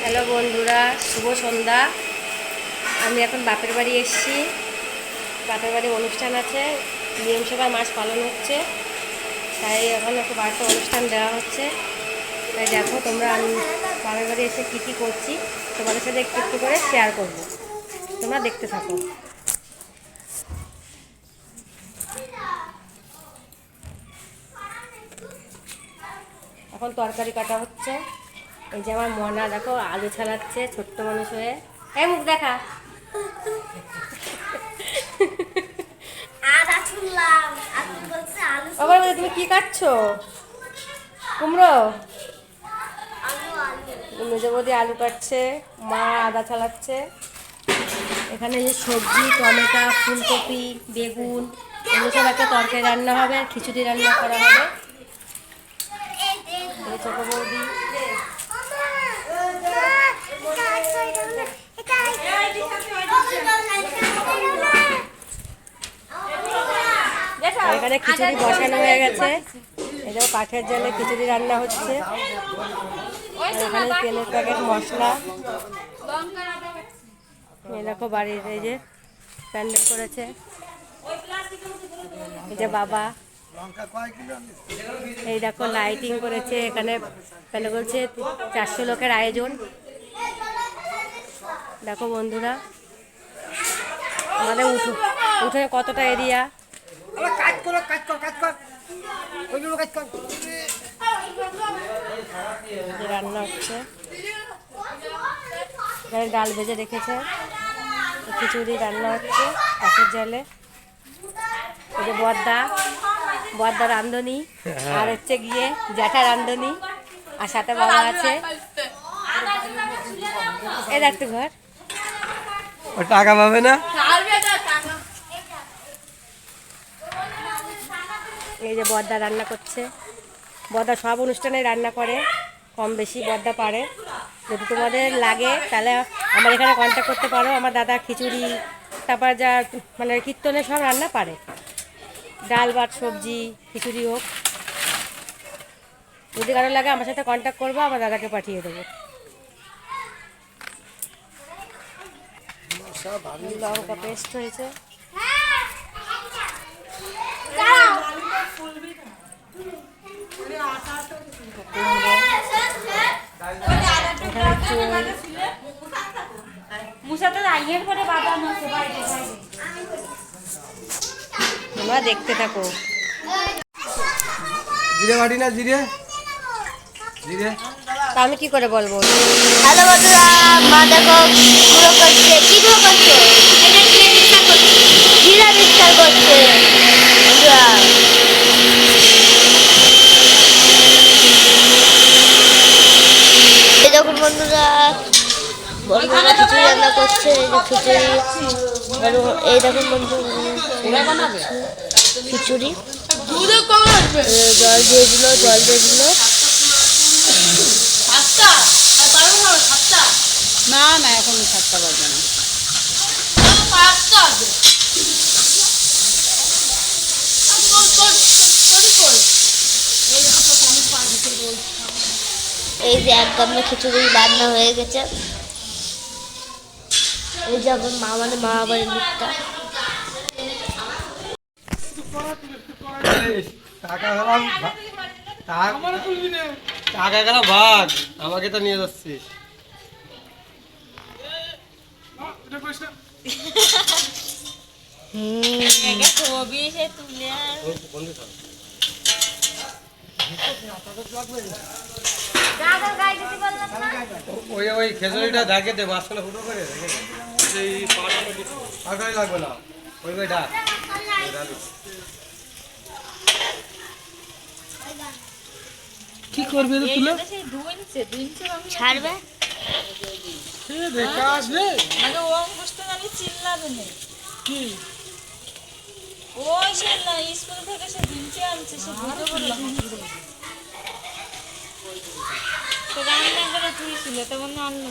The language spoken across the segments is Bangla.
হ্যালো বন্ধুরা, শুভ সন্ধ্যা। আমি এখন বাপের বাড়ি এসেছি। বাপের বাড়ি অনুষ্ঠান আছে। নিয়ম মাস পালন হচ্ছে। তাই এখন একটু বাড়িতে অনুষ্ঠান দেওয়া হচ্ছে। তাই দেখো তোমরা আমি বাপের বাড়ি এসে কী কী করছি। তোমাদের সাথে একটু একটু করে শেয়ার করব। তোমরা দেখতে থাকো। এখন তরকারি কাটা হচ্ছে। এই যে আমার মনা দেখো আলু ছাড়াচ্ছে ছোট্ট মানুষ হয়ে। এই মুখ দেখা। আবার তুমি কি কাটছো? কুমড়ো? আলু আলু মেজবদি আলু কাটছে মা আদা ছাড়াচ্ছে। এখানে যে সবজি টমেটো ফুলকপি বেগুন এগুলো সব একটা তরকারি রান্না হবে আর খিচুড়ি রান্না করা হবে। ছোট বৌদি এখানে খিচুড়ি বসানো হয়ে গেছে। এই দেখো কাঠের জালে খিচুড়ি রান্না হচ্ছে। এখানে তেলের প্যাকেট মশলা। এই দেখো বাড়ির এই যে প্যান্ডেল করেছে। এই যে বাবা। এই দেখো লাইটিং করেছে এখানে প্যান্ডেল করছে চারশো লোকের আয়োজন। দেখো বন্ধুরা আমাদের উঠো উঠোনে কতটা এরিয়া রান্না হচ্ছে। ডাল ভেজে রেখেছে। খিচুড়ি রান্না হচ্ছে কাঠের জালে। এই যে বদ্দা বদ্দা রান্ধনি আর হচ্ছে গিয়ে জ্যাঠা রান্ধনি আর সাথে বাবা আছে। এ দেখতে ঘর। টাকা পাবে না? এই যে বদ্দা রান্না করছে। বদ্দা সব অনুষ্ঠানে রান্না করে কম বেশি বদ্দা পারে। যদি তোমাদের লাগে তাহলে আমার এখানে কন্ট্যাক্ট করতে পারো। আমার দাদা খিচুড়ি তারপর যা মানে কীর্তনে সব রান্না পারে। ডাল ভাত সবজি খিচুড়ি হোক। যদি কারও লাগে আমার সাথে কন্ট্যাক্ট করব আমার দাদাকে পাঠিয়ে দেবো। লঙ্কা পেস্ট হয়েছে। মুসাতে আইয়ের পরে বাবা আমার সবাই তোমরা দেখতে থাকো। জিরে বাটি না জিরে। জিরে। তা আমি কি করে বলব? হ্যালো বন্ধুরা মা দেখো গুঁড়ো করছে। কি গুঁড়ো করছে? জিরা মিক্সার করছে। বন্ধুরা। এই দেখুন বন্ধুরা বন্ধুরা খিচুড়ি রান্না করছে এই খিচুড়ি। এই দেখুন বন্ধুরা। খিচুড়ি। জল দিয়ে দিল জল দিয়ে দিল। না না এখন সাতটা বাজে না। এই যে এক গামলা খিচুড়ি রান্না হয়ে গেছে। এই যে আমার মা মানে মা বাড়ির মুখটা। টাকা গেলাম ভাগ আমাকে তো নিয়ে যাচ্ছিস ওই ওই ঢাকে দে মাঝখানে ফুটো করে লাগবে না ওই ওই ডাক কি করবে তো তুলে? ছাড়বে? দেখা আসবে মানে ও বুঝতে আমি চিল্লাবে না। কি? ওই সে না স্কুল থেকে সে ধুইনছে আনছে সে ধুতে বলল তো রান্না করে ধুইছিল তখন আনলো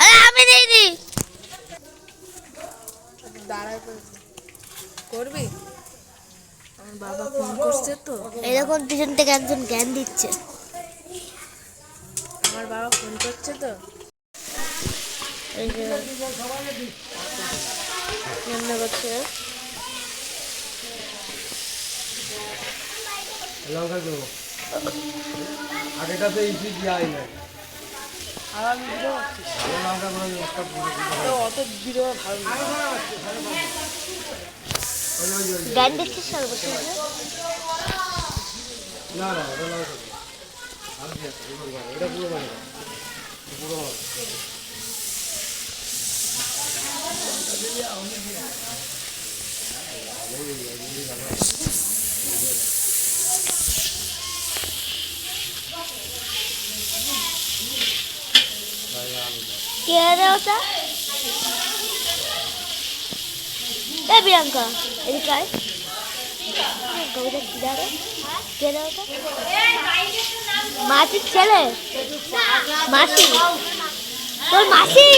আরে আমি দিইনি করবি? আমার বাবা ফোন করছে তো। এরকম পিছন থেকে একজন জ্ঞান দিচ্ছে। আমার বাবা ফোন করছে তো। এই যে রান্না করছে লঙ্কা দেবো আগেটাতে ইসি ভিডিও লঙ্কা। অত ভিডিও ভালো না। সর্বশেষ না না ওটা লঙ্কা। এটা পুরো। পুরো। কে রে ওটা? এ প্রিয়াঙ্কা, এদিকে আয়। কবিতা কি দাঁড়ে কে রে ওটা? মাসির ছেলে? মাসি? তোর মাসি?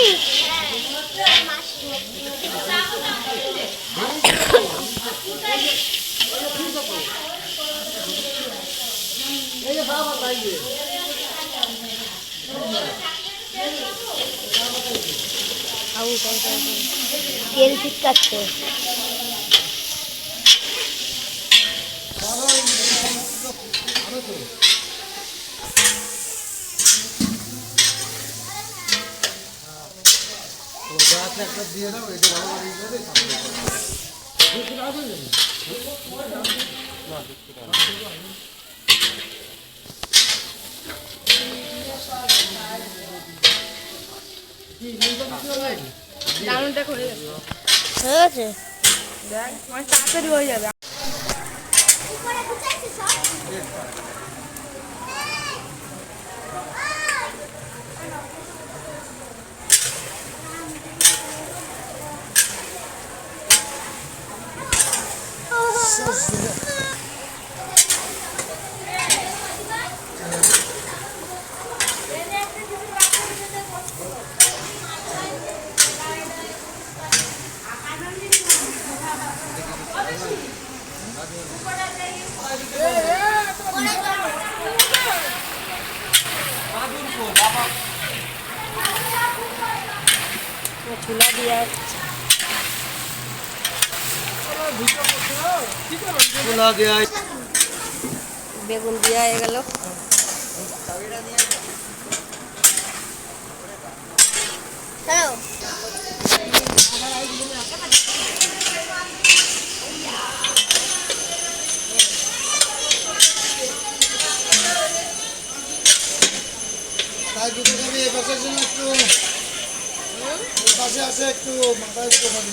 তেল চিটকাচ্ছে একটা দিয়ে দাও এটা ভালো করে। হয়ে গেছে দেখ অনেক তাড়াতাড়ি হয়ে যাবে। বেগুন দিয়া হয়ে গেল। একটু পাশে আছে একটু মাথায় দুটো খাবি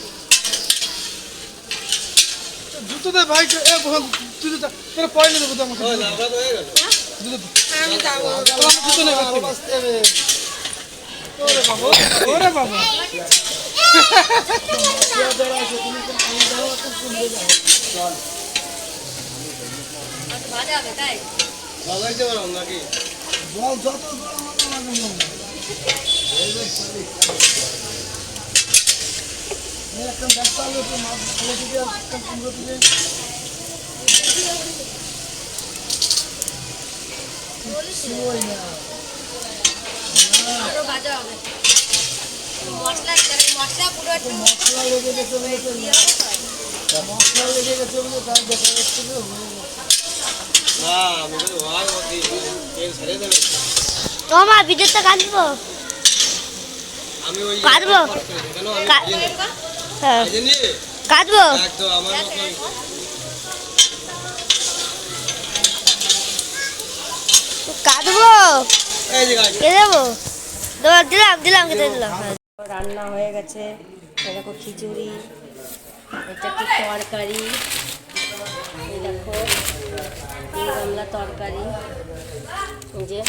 জুতো দে ভাই এ বল জুতো দে তোর পয়লা দেবো তো আমাকে তো। হয়ে গেল জুতো নেই ওরে বাবা ওরে বাবা। তাই বল যত মশলা লেগে গেছে। মশলা লেগে গেছে তার দেখা যাচ্ছে কাটবো কাটবো? কা-। হ্যাঁ। কাটবো? আমার কাটবো? এই কে দেবো? দিলাম দিলাম কেটে দিলাম। রান্না হয়ে গেছে। দেখো খিচুড়ি, এটা একটু তরকারি? দেখো গামলা তরকারি। যে